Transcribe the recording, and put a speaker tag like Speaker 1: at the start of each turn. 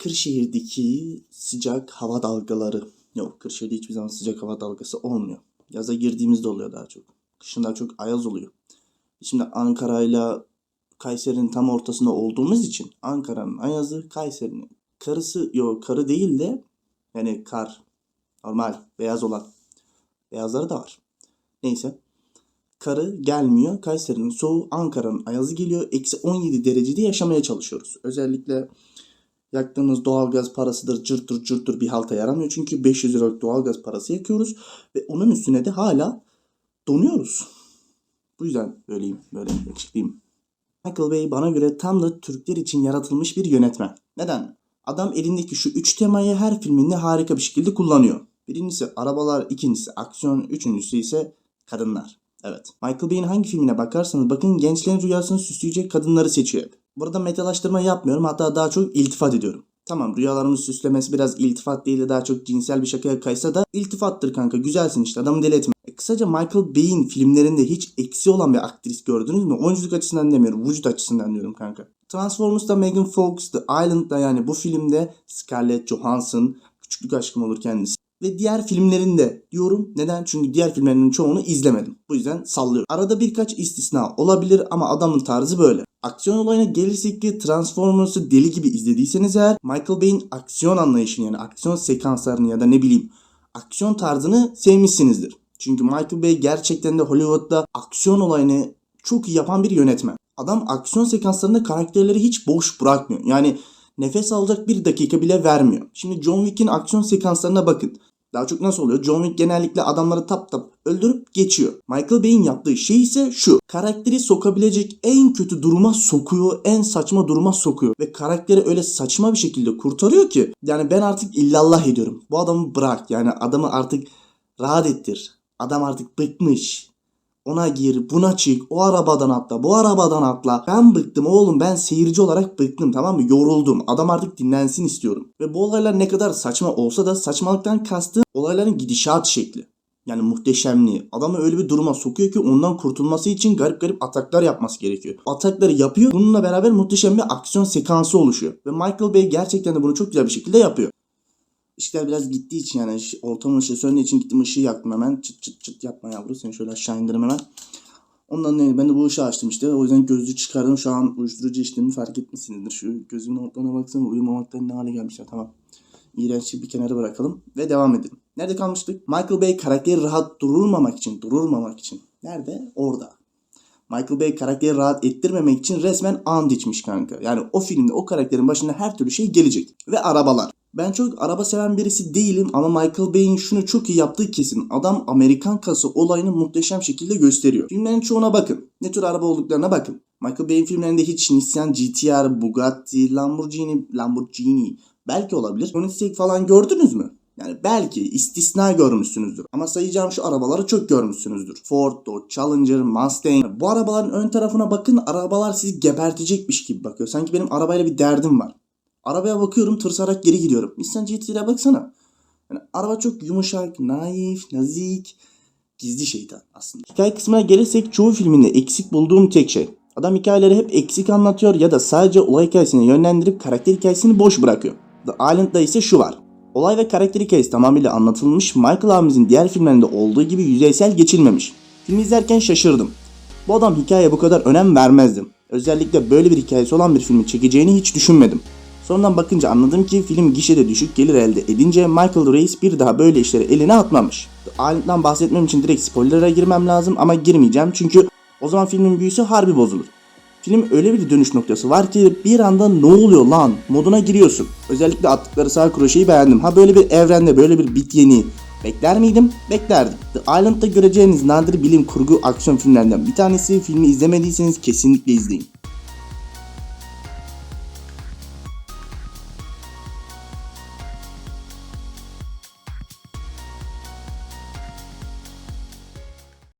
Speaker 1: Kırşehir'deki sıcak hava dalgaları. Yok Kırşehir'de hiçbir zaman sıcak hava dalgası olmuyor. Yaza girdiğimizde oluyor daha çok. Kışın daha çok ayaz oluyor. Şimdi Ankara'yla Kayseri'nin tam ortasında olduğumuz için Ankara'nın ayazı Kayseri'nin karısı yok karı değil de yani kar normal beyaz olan beyazları da var. Neyse karı gelmiyor. Kayseri'nin soğuğu Ankara'nın ayazı geliyor. Eksi 17 derecede yaşamaya çalışıyoruz. Özellikle yaktığımız doğalgaz parasıdır cırtır cırtır bir halta yaramıyor. Çünkü 500 liralık doğalgaz parası yakıyoruz. Ve onun üstüne de hala donuyoruz. Bu yüzden böyleyim. Böyle yakışıklıyım. Michael Bay bana göre tam da Türkler için yaratılmış bir yönetmen. Neden? Adam elindeki şu üç temayı her filminde harika bir şekilde kullanıyor. Birincisi arabalar, ikincisi aksiyon, üçüncüsü ise kadınlar. Evet. Michael Bay'in hangi filmine bakarsanız bakın gençlerin rüyasını süsleyecek kadınları seçiyor. Burada metalaştırma yapmıyorum hatta daha çok iltifat ediyorum. Tamam rüyalarımı süslemesi biraz iltifat değil de daha çok cinsel bir şakaya kaysa da iltifattır kanka güzelsin işte adamı deli etme. E, kısaca Michael Bay'in filmlerinde hiç eksi olan bir aktris gördünüz mü? Oyunculuk açısından demiyorum vücut açısından diyorum kanka. Transformers'ta Megan Fox, The Island'da yani bu filmde Scarlett Johansson küçüklük aşkım olur kendisi. Ve diğer filmlerinde diyorum. Neden? Çünkü diğer filmlerinin çoğunu izlemedim. Bu yüzden sallıyorum. Arada birkaç istisna olabilir ama adamın tarzı böyle. Aksiyon olayına gelirsek ki Transformers'ı deli gibi izlediyseniz eğer Michael Bay'in aksiyon anlayışını yani aksiyon sekanslarını ya da ne bileyim aksiyon tarzını sevmişsinizdir. Çünkü Michael Bay gerçekten de Hollywood'da aksiyon olayını çok iyi yapan bir yönetmen. Adam aksiyon sekanslarında karakterleri hiç boş bırakmıyor. Yani nefes alacak bir dakika bile vermiyor. Şimdi John Wick'in aksiyon sekanslarına bakın. Daha çok nasıl oluyor? John Wick genellikle adamları tap tap öldürüp geçiyor. Michael Bay'in yaptığı şey ise şu. Karakteri sokabilecek en kötü duruma sokuyor, en saçma duruma sokuyor. Ve karakteri öyle saçma bir şekilde kurtarıyor ki. Yani ben artık illallah ediyorum. Bu adamı bırak. Yani adamı artık rahat ettir. Adam artık bıkmış. Ona gir, buna çık, o arabadan atla, bu arabadan atla. Ben bıktım oğlum, ben seyirci olarak bıktım tamam mı? Yoruldum. Adam artık dinlensin istiyorum. Ve bu olaylar ne kadar saçma olsa da saçmalıktan kastım olayların gidişat şekli. Yani muhteşemliği. Adamı öyle bir duruma sokuyor ki ondan kurtulması için garip garip ataklar yapması gerekiyor. Atakları yapıyor. Bununla beraber muhteşem bir aksiyon sekansı oluşuyor. Ve Michael Bay gerçekten de bunu çok güzel bir şekilde yapıyor. Işıklar biraz gittiği için yani ortamın ışığı söndüğü için gittim ışığı yaktım hemen. Çıt çıt çıt yapma yavru. Seni şöyle aşağı indireyim hemen. Ondan dolayı ben de bu ışığı açtım işte. O yüzden gözlüğü çıkardım. Şu an uyuşturucu içtiğimi fark etmişsinizdir. Şu gözümün ortalarına baksana uyumamaktan ne hale gelmişler. Tamam. İğrençliği bir kenara bırakalım ve devam edelim. Nerede kalmıştık? Michael Bay karakteri rahat durulmamak için, durulmamak için. Nerede? Orada. Michael Bay karakteri rahat ettirmemek için resmen and içmiş kanka. Yani o filmde o karakterin başına her türlü şey gelecek. Ve arabalar. Ben çok araba seven birisi değilim ama Michael Bay'in şunu çok iyi yaptığı kesin. Adam Amerikan kası olayını muhteşem şekilde gösteriyor. Filmlerin çoğuna bakın. Ne tür araba olduklarına bakın. Michael Bay'in filmlerinde hiç Nissan GTR, Bugatti, Lamborghini, Lamborghini belki olabilir. Koenigsegg falan gördünüz mü? Yani belki istisna görmüşsünüzdür. Ama sayacağım şu arabaları çok görmüşsünüzdür. Ford, Dodge, Challenger, Mustang. Bu arabaların ön tarafına bakın arabalar sizi gebertecekmiş gibi bakıyor. Sanki benim arabayla bir derdim var. Arabaya bakıyorum tırsarak geri gidiyorum. Nissan GT'ye baksana. Yani araba çok yumuşak, naif, nazik, gizli şeytan aslında. Hikaye kısmına gelirsek çoğu filminde eksik bulduğum tek şey. Adam hikayeleri hep eksik anlatıyor ya da sadece olay hikayesini yönlendirip karakter hikayesini boş bırakıyor. The Island'da ise şu var. Olay ve karakter hikayesi tamamıyla anlatılmış, Michael abimizin diğer filmlerinde olduğu gibi yüzeysel geçilmemiş. Filmi izlerken şaşırdım. Bu adam hikayeye bu kadar önem vermezdim. Özellikle böyle bir hikayesi olan bir filmi çekeceğini hiç düşünmedim. Sonradan bakınca anladım ki film gişede düşük gelir elde edince Michael Reis bir daha böyle işleri eline atmamış. Island'dan bahsetmem için direkt spoiler'a girmem lazım ama girmeyeceğim çünkü o zaman filmin büyüsü harbi bozulur. Film öyle bir dönüş noktası var ki bir anda ne oluyor lan moduna giriyorsun. Özellikle attıkları sağ kroşeyi beğendim. Ha böyle bir evrende böyle bir bit yeni bekler miydim? Beklerdim. The Island'da göreceğiniz nadir bilim kurgu aksiyon filmlerinden bir tanesi. Filmi izlemediyseniz kesinlikle izleyin.